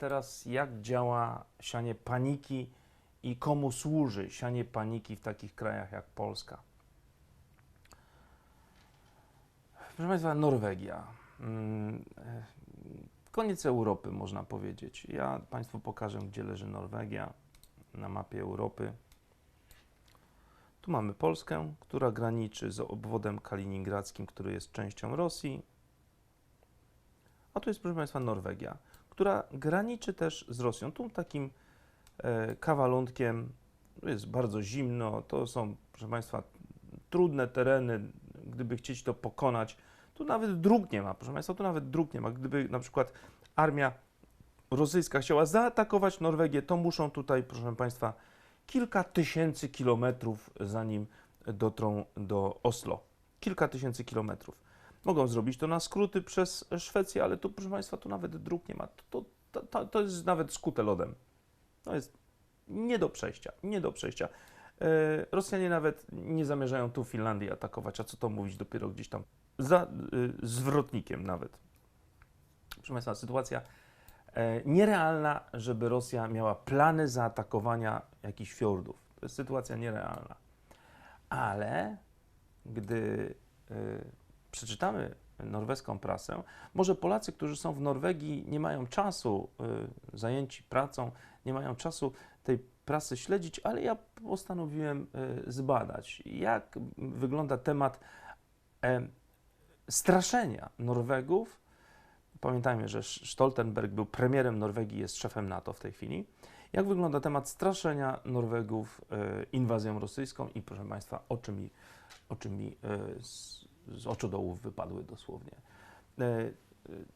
teraz, jak działa sianie paniki i komu służy sianie paniki w takich krajach jak Polska. Proszę Państwa, Norwegia. Mm, e, Koniec Europy, można powiedzieć. Ja Państwu pokażę, gdzie leży Norwegia na mapie Europy. Tu mamy Polskę, która graniczy z obwodem kaliningradzkim, który jest częścią Rosji. A tu jest, proszę Państwa, Norwegia, która graniczy też z Rosją. Tu takim e, kawalątkiem jest bardzo zimno. To są, proszę Państwa, trudne tereny. Gdyby chcieć to pokonać, tu nawet dróg nie ma, proszę Państwa, tu nawet dróg nie ma. Gdyby na przykład armia rosyjska chciała zaatakować Norwegię, to muszą tutaj, proszę Państwa, kilka tysięcy kilometrów, zanim dotrą do Oslo. Kilka tysięcy kilometrów. Mogą zrobić to na skróty przez Szwecję, ale tu, proszę Państwa, tu nawet dróg nie ma. To, to, to, to jest nawet skute lodem. To jest nie do przejścia, nie do przejścia. E, Rosjanie nawet nie zamierzają tu Finlandii atakować, a co to mówić dopiero gdzieś tam za y, zwrotnikiem nawet. Proszę Państwa, sytuacja e, nierealna, żeby Rosja miała plany zaatakowania jakichś fiordów. To jest sytuacja nierealna. Ale gdy y, przeczytamy norweską prasę, może Polacy, którzy są w Norwegii, nie mają czasu, y, zajęci pracą, nie mają czasu tej prasy śledzić, ale ja postanowiłem y, zbadać, jak wygląda temat e, straszenia Norwegów. Pamiętajmy, że Stoltenberg był premierem Norwegii, jest szefem NATO w tej chwili. Jak wygląda temat straszenia Norwegów e, inwazją rosyjską i proszę Państwa, oczy mi, oczy mi e, z, z oczodołów wypadły dosłownie. E, e,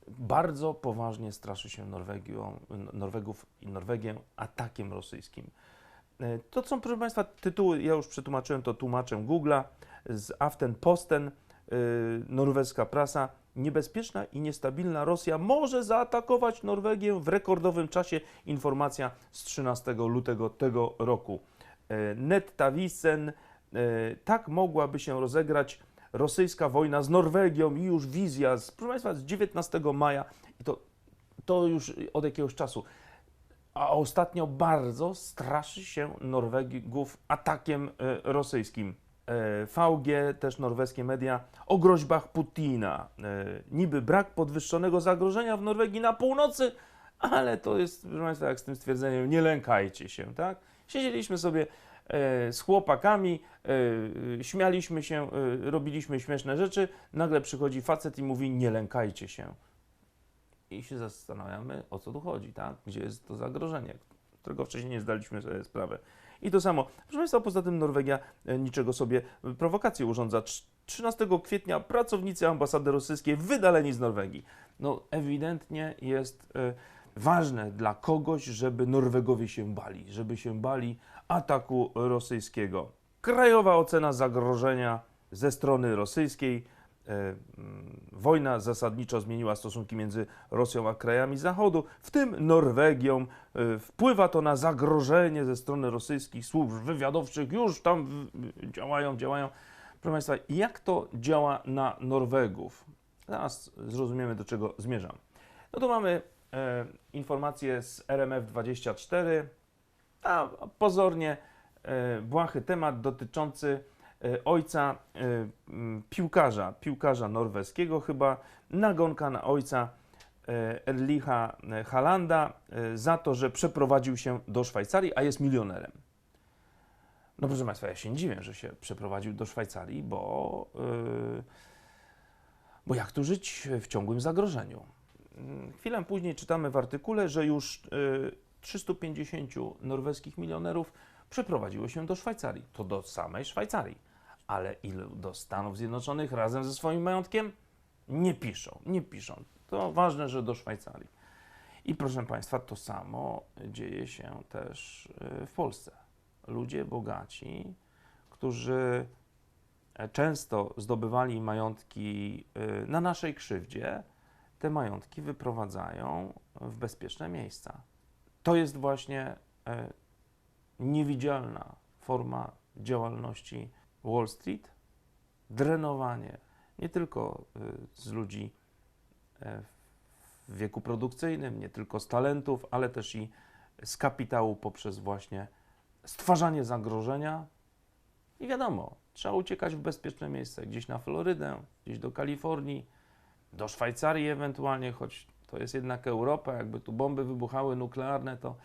bardzo poważnie straszy się Norwegią, Norwegów i Norwegię atakiem rosyjskim. E, To są, proszę Państwa, tytuły, ja już przetłumaczyłem to tłumaczem Google'a z Aftenposten, norweska prasa. Niebezpieczna i niestabilna Rosja może zaatakować Norwegię w rekordowym czasie. Informacja z 13 lutego tego roku. Nettavisen, e, tak mogłaby się rozegrać rosyjska wojna z Norwegią i już wizja, z, proszę Państwa, z 19 maja i to, to już od jakiegoś czasu. A ostatnio bardzo straszy się Norwegów atakiem e, rosyjskim. E, VG, też norweskie media, o groźbach Putina. E, Niby brak podwyższonego zagrożenia w Norwegii na północy, ale to jest, proszę Państwa, jak z tym stwierdzeniem, nie lękajcie się, tak? Siedzieliśmy sobie z chłopakami, e, śmialiśmy się, e, robiliśmy śmieszne rzeczy, nagle przychodzi facet i mówi, nie lękajcie się i się zastanawiamy, o co tu chodzi, tak? Gdzie jest to zagrożenie, którego wcześniej nie zdaliśmy sobie sprawy. I to samo. Proszę Państwa, poza tym Norwegia e, niczego sobie e, prowokacje urządza. Trz- 13 kwietnia pracownicy ambasady rosyjskiej wydaleni z Norwegii. No ewidentnie jest e, ważne dla kogoś, żeby Norwegowie się bali, żeby się bali ataku rosyjskiego. Krajowa ocena zagrożenia ze strony rosyjskiej. E, mm, Wojna zasadniczo zmieniła stosunki między Rosją a krajami Zachodu, w tym Norwegią. E, Wpływa to na zagrożenie ze strony rosyjskich służb wywiadowczych, już tam działają, działają. Proszę Państwa, jak to działa na Norwegów? Zaraz zrozumiemy, do czego zmierzam. No to mamy informacje z RMF24, a pozornie e, błahy temat dotyczący e, ojca e, piłkarza, piłkarza norweskiego chyba, nagonka na ojca e, Erlicha e, Halanda e, za to, że przeprowadził się do Szwajcarii, a jest milionerem. No proszę Państwa, ja się nie dziwię, że się przeprowadził do Szwajcarii, bo, e, bo jak tu żyć w ciągłym zagrożeniu? Chwilę później czytamy w artykule, że już e, 350 norweskich milionerów przeprowadziło się do Szwajcarii. To do samej Szwajcarii. Ale ilu do Stanów Zjednoczonych razem ze swoim majątkiem? Nie piszą, nie piszą. To ważne, że do Szwajcarii. I proszę Państwa, to samo dzieje się też y, w Polsce. Ludzie bogaci, którzy e, często zdobywali majątki y, na naszej krzywdzie, te majątki wyprowadzają w bezpieczne miejsca. To jest właśnie e, niewidzialna forma działalności Wall Street, drenowanie nie tylko y, z ludzi e, w wieku produkcyjnym, nie tylko z talentów, ale też i z kapitału poprzez właśnie stwarzanie zagrożenia. I wiadomo, trzeba uciekać w bezpieczne miejsce, gdzieś na Florydę, gdzieś do Kalifornii, do Szwajcarii ewentualnie, choć to jest jednak Europa, jakby tu bomby wybuchały nuklearne, to,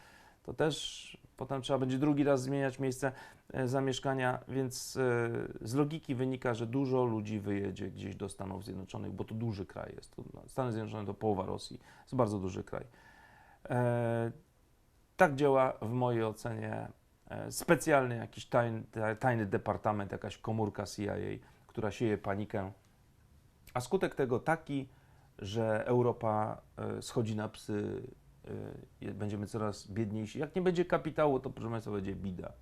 to też potem trzeba będzie drugi raz zmieniać miejsce e, zamieszkania, więc e, z logiki wynika, że dużo ludzi wyjedzie gdzieś do Stanów Zjednoczonych, bo to duży kraj jest. Stany Zjednoczone to połowa Rosji, jest bardzo duży kraj. E, tak działa w mojej ocenie specjalny jakiś tajny, tajny departament, jakaś komórka CIA, która sieje panikę, a skutek tego taki, że Europa e, schodzi na psy, e, będziemy coraz biedniejsi. Jak nie będzie kapitału, to proszę Państwa, będzie bida.